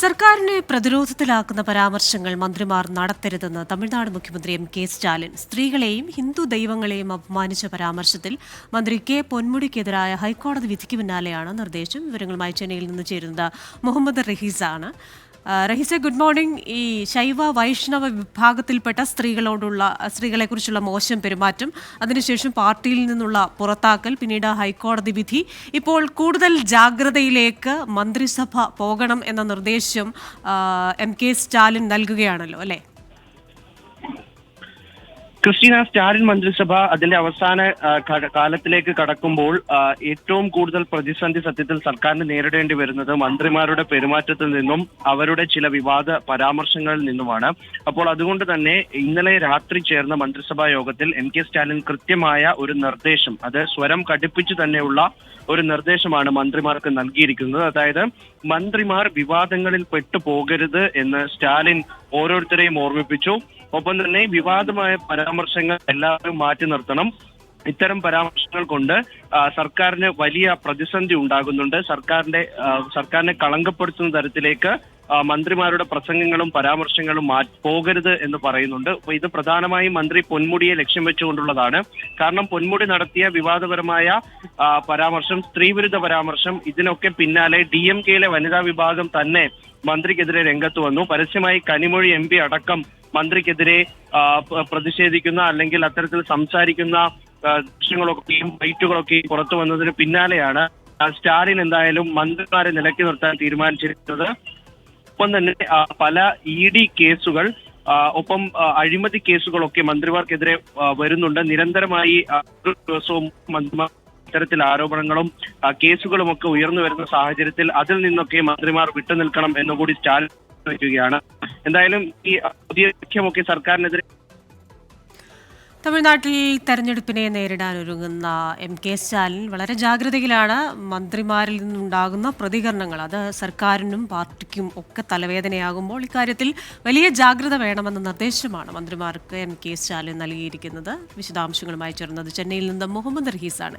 സർക്കാരിനെ പ്രതിരോധത്തിലാക്കുന്ന പരാമർശങ്ങൾ മന്ത്രിമാർ നടത്തരുതെന്ന് തമിഴ്നാട് മുഖ്യമന്ത്രി എം കെ സ്റ്റാലിൻ സ്ത്രീകളെയും ഹിന്ദു ദൈവങ്ങളെയും അപമാനിച്ച പരാമർശത്തിൽ മന്ത്രി കെ പൊന്മുടിക്കെതിരായ ഹൈക്കോടതി വിധിക്ക് പിന്നാലെയാണ് നിർദ്ദേശം. വിവരങ്ങളുമായി ചെന്നൈയിൽ നിന്ന് ചേരുന്നത് മുഹമ്മദ് റഹീസാണ്. റഹീസെ ഗുഡ് മോർണിംഗ് ഈ ശൈവ വൈഷ്ണവ വിഭാഗത്തിൽപ്പെട്ട സ്ത്രീകളോടുള്ള സ്ത്രീകളെക്കുറിച്ചുള്ള മോശം പെരുമാറ്റം അതിനുശേഷം പാർട്ടിയിൽ നിന്നുള്ള പുറത്താക്കൽ പിന്നീട് ഹൈക്കോടതി വിധി. ഇപ്പോൾ കൂടുതൽ ജാഗ്രതയിലേക്ക് മന്ത്രിസഭ പോകണം എന്ന നിർദ്ദേശം എം കെ സ്റ്റാലിൻ നൽകുകയാണല്ലോ അല്ലേ? ക്രിസ്റ്റീന സ്റ്റാലിൻ മന്ത്രിസഭ അതിന്റെ അവസാന കാലത്തിലേക്ക് കടക്കുമ്പോൾ ഏറ്റവും കൂടുതൽ പ്രതിസന്ധി സത്യത്തിൽ സർക്കാരിന് നേരിടേണ്ടി വരുന്നത് മന്ത്രിമാരുടെ പെരുമാറ്റത്തിൽ നിന്നും അവരുടെ ചില വിവാദ പരാമർശങ്ങളിൽ നിന്നുമാണ്. അപ്പോൾ അതുകൊണ്ട് തന്നെ ഇന്നലെ രാത്രി ചേർന്ന മന്ത്രിസഭാ യോഗത്തിൽ എം കെ സ്റ്റാലിൻ കൃത്യമായ ഒരു നിർദ്ദേശം അത് സ്വരം കടുപ്പിച്ചു തന്നെയുള്ള ഒരു നിർദ്ദേശമാണ് മന്ത്രിമാർക്ക് നൽകിയിരിക്കുന്നത്. അതായത് മന്ത്രിമാർ വിവാദങ്ങളിൽ പെട്ടു പോകരുത് എന്ന് സ്റ്റാലിൻ ഓരോരുത്തരെയും ഓർമ്മിപ്പിച്ചു. ഒപ്പം തന്നെ വിവാദമായ പരാമർശങ്ങൾ എല്ലാവരും മാറ്റി നിർത്തണം. ഇത്തരം പരാമർശങ്ങൾ കൊണ്ട് സർക്കാരിന് വലിയ പ്രതിസന്ധി ഉണ്ടാകുന്നുണ്ട്. സർക്കാരിന്റെ സർക്കാരിനെ കളങ്കപ്പെടുത്തുന്ന തരത്തിലേക്ക് മന്ത്രിമാരുടെ പ്രസംഗങ്ങളും പരാമർശങ്ങളും മാ പോകരുത് എന്ന് പറയുന്നുണ്ട്. ഇത് പ്രധാനമായും മന്ത്രി പൊന്മുടിയെ ലക്ഷ്യം വെച്ചുകൊണ്ടുള്ളതാണ്. കാരണം പൊന്മുടി നടത്തിയ വിവാദപരമായ പരാമർശം സ്ത്രീവിരുദ്ധ പരാമർശം ഇതിനൊക്കെ പിന്നാലെ ഡി എം കെയിലെ വനിതാ വിഭാഗം തന്നെ മന്ത്രിക്കെതിരെ രംഗത്ത് വന്നു. പരസ്യമായി കനിമൊഴി എം പി അടക്കം മന്ത്രിക്കെതിരെ പ്രതിഷേധിക്കുന്ന അല്ലെങ്കിൽ അത്തരത്തിൽ സംസാരിക്കുന്ന ദൃശ്യങ്ങളൊക്കെയും ഫൈറ്റുകളൊക്കെയും പുറത്തു വന്നതിന് പിന്നാലെയാണ് സ്റ്റാലിൻ എന്തായാലും മന്ത്രിമാരെ നിലക്കി നിർത്താൻ തീരുമാനിച്ചിരിക്കുന്നത്. ഒപ്പം തന്നെ പല ഇ ഡി കേസുകൾ ഒപ്പം അഴിമതി കേസുകളൊക്കെ മന്ത്രിമാർക്കെതിരെ വരുന്നുണ്ട്. നിരന്തരമായി ദിവസവും മന്ത്രിമാർ ഇത്തരത്തിൽ ആരോപണങ്ങളും കേസുകളും ഒക്കെ ഉയർന്നു വരുന്ന സാഹചര്യത്തിൽ അതിൽ നിന്നൊക്കെ മന്ത്രിമാർ വിട്ടുനിൽക്കണം എന്നുകൂടി സ്റ്റാലിൻ വയ്ക്കുകയാണ് എന്തായാലും ഈ പുതിയ സർക്കാരിനെതിരെ തമിഴ്നാട്ടിൽ തെരഞ്ഞെടുപ്പിനെ നേരിടാൻ ഒരുങ്ങുന്ന എം കെ സ്റ്റാലിൻ വളരെ ജാഗ്രതയിലാണ് മന്ത്രിമാരിൽ നിന്നുണ്ടാകുന്ന പ്രതികരണങ്ങൾ. അത് സർക്കാരിനും പാർട്ടിക്കും ഒക്കെ തലവേദനയാകുമ്പോൾ ഇക്കാര്യത്തിൽ വലിയ ജാഗ്രത വേണമെന്ന നിർദ്ദേശമാണ് മന്ത്രിമാർക്ക് എം കെ സ്റ്റാലിൻ നൽകിയിരിക്കുന്നത്. വിശദാംശങ്ങളുമായി ചേർന്നത് ചെന്നൈയിൽ നിന്ന് മുഹമ്മദ് റഹീസാണ്.